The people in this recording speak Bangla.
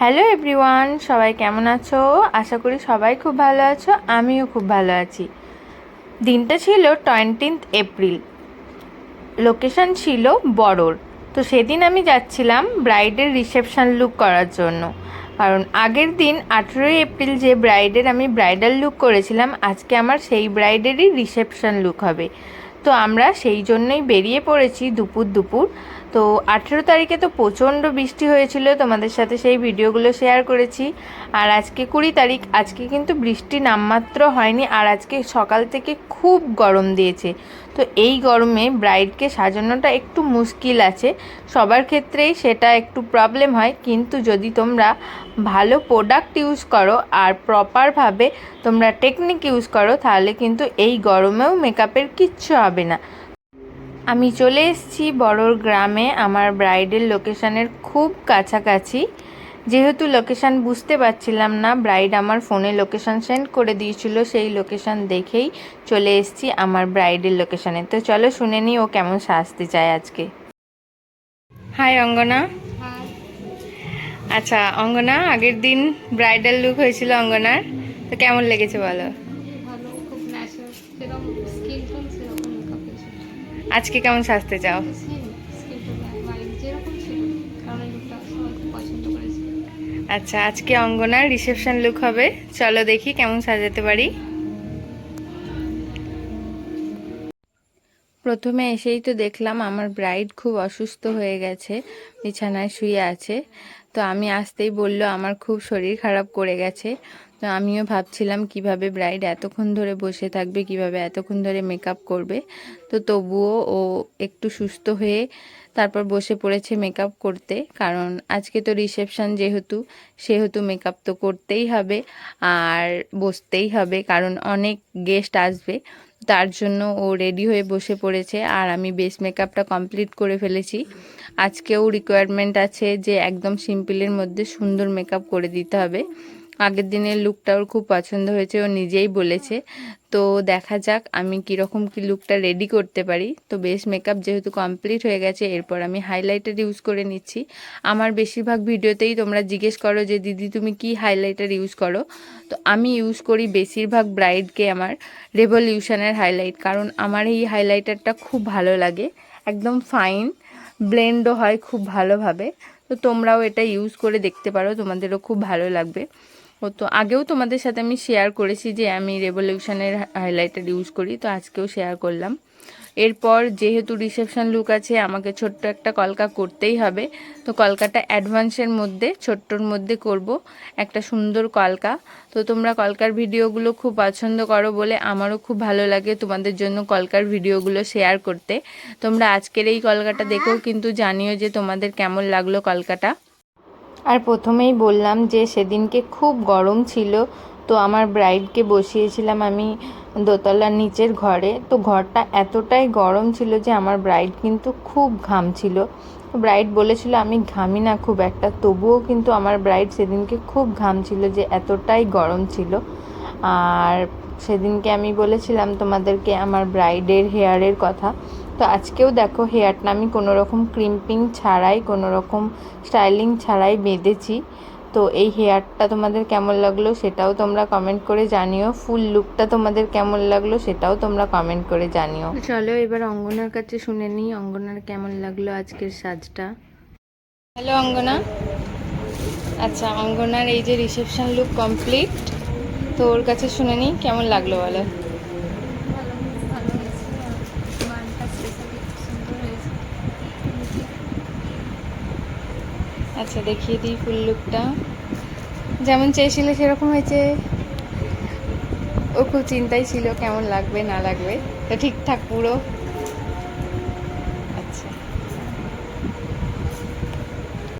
হ্যালো এভরিওয়ান, সবাই কেমন আছো? আশা করি সবাই খুব ভালো আছো, আমিও খুব ভালো আছি। দিনটা ছিল টোয়েন্টিন্থ এপ্রিল লোকেশন ছিল বড়োর। তো সেদিন আমি যাচ্ছিলাম ব্রাইডের রিসেপশান লুক করার জন্য। কারণ আগের দিন আঠেরোই এপ্রিল যে ব্রাইডের আমি ব্রাইডাল লুক করেছিলাম, আজকে আমার সেই ব্রাইডেরই রিসেপশান লুক হবে। তো আমরা সেই জন্যই বেরিয়ে পড়েছি দুপুর দুপুর। তো আঠেরো তারিখে তো প্রচণ্ড বৃষ্টি হয়েছিল, তোমাদের সাথে সেই ভিডিওগুলো শেয়ার করেছি। আর আজকে কুড়ি তারিখ, আজকে কিন্তু বৃষ্টি নামমাত্র হয়নি, আর আজকে সকাল থেকে খুব গরম দিয়েছে। তো এই গরমে ব্রাইডকে সাজানোটা একটু মুশকিল আছে, সবার ক্ষেত্রেই সেটা একটু প্রবলেম হয়। কিন্তু যদি তোমরা ভালো প্রোডাক্ট ইউজ করো আর প্রপারভাবে তোমরা টেকনিক ইউজ করো, তাহলে কিন্তু এই গরমেও মেকআপের কিচ্ছু হবে না। আমি চলে এসেছি বড়োর গ্রামে, আমার ব্রাইডের লোকেশানের খুব কাছাকাছি। যেহেতু লোকেশান বুঝতে পারছিলাম না ব্রাইড আমার ফোনে লোকেশান সেন্ড করে দিয়েছিল, সেই লোকেশান দেখেই চলে এসেছি আমার ব্রাইডের লোকেশানে তো চলো শুনে নিই ও কেমন সাজতে চায় আজকে। হাই অঙ্গনা। আচ্ছা অঙ্গনা, আগের দিন ব্রাইডাল লুক হয়েছিল অঙ্গনার। তো কেমন লেগেছে বলো? আজকে কেমন সাজতে চাও? আচ্ছা আজকে অঙ্গনার রিসেপশন লুক হবে। চলো দেখি কেমন সাজাতে পারি। প্রথমে এসেই তো দেখলাম আমার ব্রাইড খুব অসুস্থ হয়ে গেছে, বিছানায় শুয়ে আছে। তো আমি আসতেই বলল, আমার খুব শরীর খারাপ করে গেছে। তো আমিও ভাবছিলাম কীভাবে ব্রাইড এতক্ষণ ধরে বসে থাকবে, কীভাবে এতক্ষণ ধরে মেকআপ করবে। তো তবুও ও একটু সুস্থ হয়ে তারপর বসে পড়েছে মেকআপ করতে। কারণ আজকে তো রিসেপশান যেহেতু, সেহেতু মেকআপ তো করতেই হবে আর বসতেই হবে, কারণ অনেক গেস্ট আসবে। তার জন্য ও রেডি হয়ে বসে পড়েছে আর আমি বেস মেকআপটা কমপ্লিট করে ফেলেছি। আজকেও রিকোয়ারমেন্ট আছে যে একদম সিম্পলের মধ্যে সুন্দর মেকআপ করে দিতে হবে। আগের দিনের লুকটা ওর খুব পছন্দ হয়েছে, ও নিজেই বলেছে। তো দেখা যাক আমি কীরকম কি লুকটা রেডি করতে পারি। তো বেশ মেকআপ যেহেতু কমপ্লিট হয়ে গেছে, এরপর আমি হাইলাইটার ইউজ করে নিচ্ছি। আমার বেশিরভাগ ভিডিওতেই তোমরা জিজ্ঞেস করো যে, দিদি, তুমি কি হাইলাইটার ইউজ করো? তো আমি ইউজ করি বেশিরভাগ ব্রাইডকে আমার রেভলিউশনের হাইলাইট কারণ আমার এই হাইলাইটারটা খুব ভালো লাগে। একদম ফাইন ব্লেন্ডও হয় খুব ভালোভাবে। তো তোমরাও এটা ইউজ করে দেখতে পারো, তোমাদেরও খুব ভালো লাগবে। ও তো আগেও তোমাদের সাথে আমি শেয়ার করেছি যে আমি রেভলিউশনের হাইলাইটার ইউজ করি, তো আজকেও শেয়ার করলাম। এরপর যেহেতু রিসেপশন লুক আছে, আমাকে ছোট্ট একটা কলকা করতেই হবে। তো কলকাটা অ্যাডভান্সের মধ্যে, ছোট্টর মধ্যে করব একটা সুন্দর কলকা। তো তোমরা কলকার ভিডিওগুলো খুব পছন্দ করো বলে আমারও খুব ভালো লাগে তোমাদের জন্য কলকার ভিডিওগুলো শেয়ার করতে। তোমরা আজকের এই কলকাটা দেখেও কিন্তু জানিও যে তোমাদের কেমন লাগল কলকাটা। আর প্রথমেই বললাম যে সেদিনকে খুব গরম ছিল, তো আমার ব্রাইডকে বসিয়েছিলাম আমি দোতলার নিচের ঘরে। তো ঘরটা এতটাই গরম ছিল যে আমার ব্রাইড কিন্তু খুব ঘামছিল ব্রাইড বলেছিল, আমি ঘামি না খুব একটা। তবুও কিন্তু আমার ব্রাইড সেদিনকে খুব ঘামছিল যে এতটাই গরম ছিল। আর সেদিনকে আমি বলেছিলাম তোমাদেরকে আমার ব্রাইডের হেয়ারের কথা। তো আজকেও দেখো হেয়ারটা আমি কোনো রকম ক্রিম্পিং ছাড়াই কোনো রকম স্টাইলিং ছাড়াই বেঁধেছি। তো এই হেয়ারটা তোমাদের কেমন লাগল সেটাও তোমরা কমেন্ট করে জানিও। ফুল লুকটা তোমাদের কেমন লাগল সেটাও তোমরা কমেন্ট করে জানিও। চলো এবার অঙ্গনার কাছে শুনে নিই অঙ্গনার কেমন লাগল আজকের সাজটা। হ্যালো অঙ্গনা। আচ্ছা অঙ্গনার এই যে রিসেপশন লুক কমপ্লিট তো ওর কাছে শুনে নিই কেমন লাগল বলো ভালো ভালো হয়েছে আর মানটা স্পেশালি খুব সুন্দর হয়েছে আচ্ছা দেখিয়ে দিই ফুল লুকটা যেমন চেয়েছিলে সেরকম হয়েছে। ও খুব চিন্তাই ছিল কেমন লাগবে, না লাগবে। তো ঠিকঠাক পুরো।